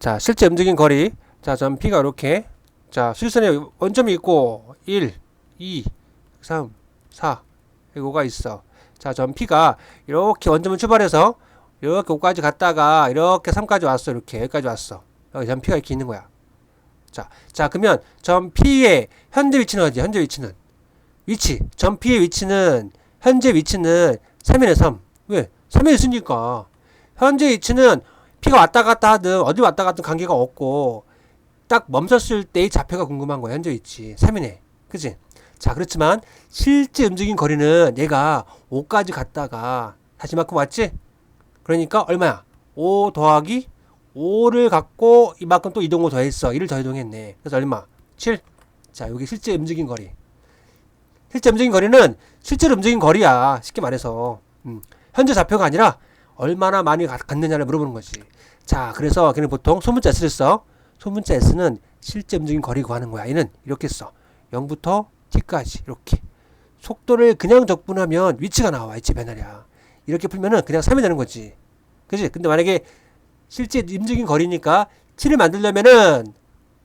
자, 실제 움직인 거리. 자, 전 P가 이렇게. 자, 실선에 원점이 있고 1, 2, 3, 4. 이거가 있어. 자, 전 P가 이렇게 원점을 출발해서 이렇게 5까지 갔다가 이렇게 3까지 왔어. 이렇게 여기까지 왔어. 여기 전 P가 이렇게 있는 거야. 자, 자, 그러면 전 P의 현재 위치는 어디? 현재 위치는 위치. 전 P의 위치는 현재 위치는 3이네 3. 왜? 3에 있으니까. 현재 위치는 P가 왔다 갔다 하든 어디 왔다 갔든 관계가 없고 딱 멈췄을 때의 좌표가 궁금한 거야. 현재 위치. 3이네. 그지? 자, 그렇지만 실제 움직인 거리는 얘가 5까지 갔다가 다시 만큼 왔지? 그러니까 얼마야? 5 더하기 5를 갖고 이만큼 또 이동을 더했어. 1을 더 이동했네. 그래서 얼마? 7. 자, 여기 실제 움직인 거리. 실제 움직인 거리는 실제로 움직인 거리야. 쉽게 말해서. 음. 현재 좌표가 아니라 얼마나 많이 가- 갔느냐를 물어보는 거지. 자, 그래서 걔는 보통 소문자 S를 써. 소문자 S는 실제 움직인 거리 구하는 거야. 얘는 이렇게 써. 0부터 T까지 이렇게. 속도를 그냥 적분하면 위치가 나와. 위치 변화량. 이렇게 풀면은 그냥 3이 되는 거지. 그지? 근데 만약에 실제 움직인 거리니까 7을 만들려면은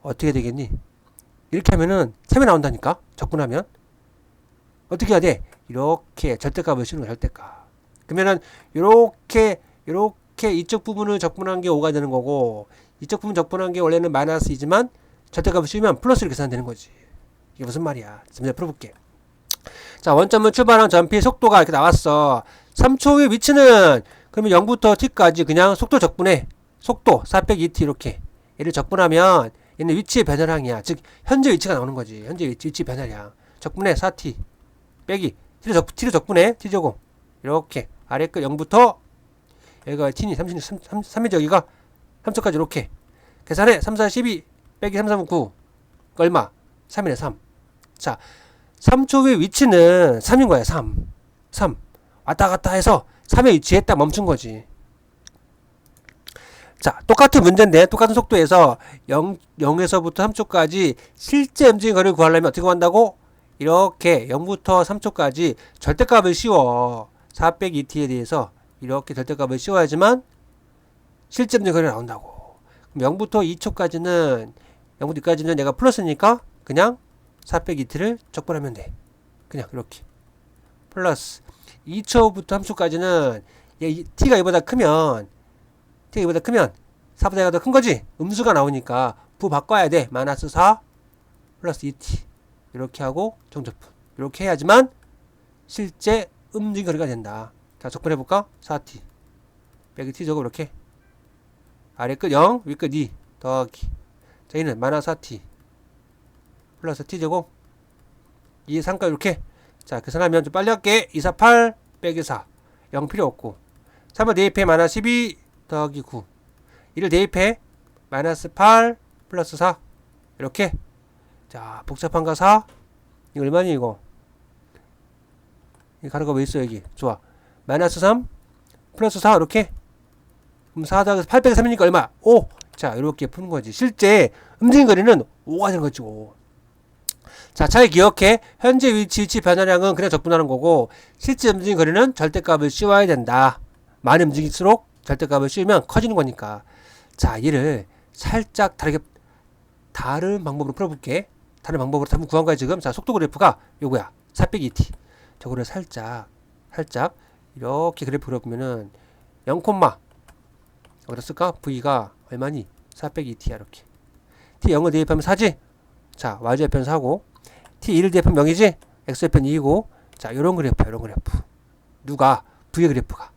어떻게 되겠니? 이렇게 하면은 3이 나온다니까? 적분하면. 어떻게 해야 돼? 이렇게 절대값을 씌우는 거야, 절대값. 그러면은 요렇게 요렇게 이쪽 부분을 적분한 게 5가 되는 거고 이쪽 부분 적분한 게 원래는 마이너스이지만 절대값을 씌우면 플러스로 계산되는 거지. 이게 무슨 말이야? 내가 풀어볼게. 자, 원점을 출발한 전피의 속도가 이렇게 나왔어. 3초의 위치는 그러면 0부터 t까지 그냥 속도 적분해. 속도 4 빼기 2t 이렇게. 얘를 적분하면 얘는 위치의 변화량이야. 즉 현재 위치가 나오는 거지. 현재 위치, 위치 변화량. 적분해 4t 빼기 t를 적, t를 적분해 t 제곱 이렇게 아래 끝 0부터 여기가 t니 30, 3, 3, 3이죠 여기가 3초까지 이렇게 계산해. 3, 4, 12 빼기 3, 3, 9 얼마? 3이네 3 자, 3초의 위치는 3인 거야 3 3 왔다 갔다 해서 3의 위치에 딱 멈춘 거지. 자, 똑같은 문제인데 똑같은 속도에서 0, 0에서부터 3초까지 실제 움직임 거리를 구하려면 어떻게 구한다고? 이렇게 0부터 3초까지 절대값을 씌워 4 빼기 2t에 대해서 이렇게 절대값을 씌워야지만 움직임 거리가 나온다고. 그럼 0부터 2초까지는 0부터 2까지는 얘가 플러스니까 그냥 4 빼기 2t를 적분하면 돼. 그냥 이렇게. 플러스 2초부터 3초까지는 얘 이- t가 이보다 크면 t가 이보다 크면 4보다 얘가 더큰 거지. 음수가 나오니까 부 바꿔야 돼. 마이너스 4 플러스 2t 이렇게 하고 정적분. 이렇게 해야지만 실제 움직임 거리가 된다. 자 적분해 볼까? 4t 빼기 t 적고 이렇게. 아래 끝 0, 위 끝 2 더하기. 자 얘는 마이너스 4t 플러스 t 제곱. 2, 3까지 이렇게. 자 계산하면 좀 빨리 할게. 2, 4, 8 빼기 4 0 필요 없고. 3을 대입해. 마이너스 12 더하기 9 이를 대입해. 마이너스 8 플러스 4 이렇게. 자 복잡한 거 4 이거 얼마니 이거? 이 가루가 왜 있어 여기 좋아 마이너스 3 플러스 4 이렇게 그럼 4 더하기 8 빼기 3이니까 얼마 5 자 이렇게 푸는 거지 실제 움직임 거리는 5가 되는 거지 5 자, 잘 기억해. 현재 위치, 위치 변화량은 그냥 적분하는 거고, 실제 움직임 거리는 절대값을 씌워야 된다. 많이 움직일수록 절대값을 씌우면 커지는 거니까. 자, 얘를 살짝 다르게, 다른 방법으로 풀어볼게. 다른 방법으로 한번 구한 거야, 지금. 자, 속도 그래프가 요거야. 4 빼기 2t. 저거를 살짝, 살짝, 이렇게 그래프 그려보면은, 0, 어디다 쓸까? v가 얼마니? 4 빼기 2t야, 이렇게. t 0을 대입하면 4지? 자, y좌편 4고, t 1을 대입하면 0이지? x좌편 2이고, 자, 요런 그래프야, 요런 그래프. 누가? v의 그래프가.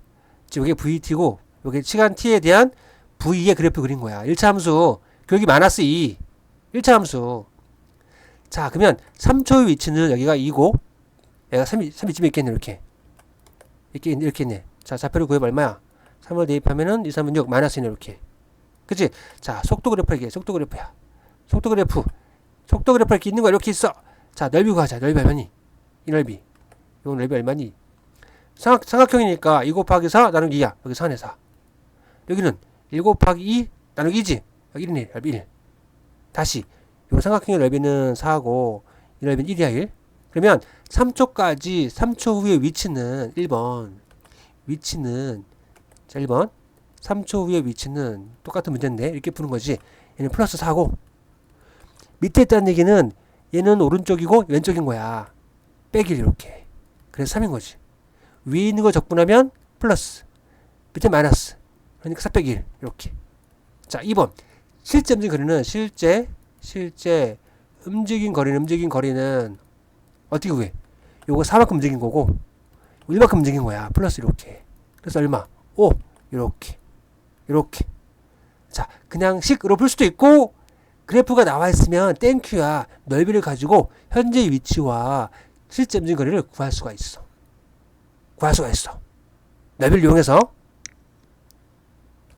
지금 이게 vt고, 요게 시간 t에 대한 v의 그래프 그린 거야. 1차 함수, 교육이 마이너스 2. 1차 함수. 자, 그러면 3초의 위치는 여기가 2고, 얘가 3, 3 이쯤에 있겠네, 이렇게. 이렇게, 이렇게 있네. 자, 좌표를 구해봐, 얼마야? 3을 대입하면은 2, 3은 6, 마이너스 2네, 이렇게. 그치? 자, 속도 그래프 이게, 속도 그래프야. 속도 그래프. 속도 그래프 이렇게 있는 거 이렇게 있어. 자, 넓이 구하자. 넓이 얼마니? 이 넓이. 이거 넓이 얼마니? 삼각, 삼각형이니까 2 곱하기 4 나누기 2야. 여기 4네 4. 여기는 1 곱하기 2 나누기 2지. 여기 1이네. 넓이 1. 다시. 요 삼각형의 넓이는 4고 이 넓이는 1이야 1. 그러면 3초까지 3초 후의 위치는 1번. 위치는 자 1번 3초 후의 위치는 똑같은 문제인데 이렇게 푸는 거지. 얘는 플러스 4고 밑에 있다는 얘기는 얘는 오른쪽이고 왼쪽인 거야. 빼기 이렇게. 그래서 3인 거지. 위에 있는 거 적분하면 플러스 밑에 마이너스 그러니까 4 빼기 1 이렇게. 자 2번 실제 움직인 거리는 실제 실제 움직인 거리는 움직인 거리는 어떻게 구해? 요거 4만큼 움직인 거고 1만큼 움직인 거야. 플러스 이렇게. 그래서 얼마? 5 이렇게 이렇게. 자 그냥 식으로 풀 수도 있고 그래프가 나와 있으면 땡큐야 넓이를 가지고 현재 위치와 실제 움직인 거리를 구할 수가 있어. 구할 수가 있어. 넓이를 이용해서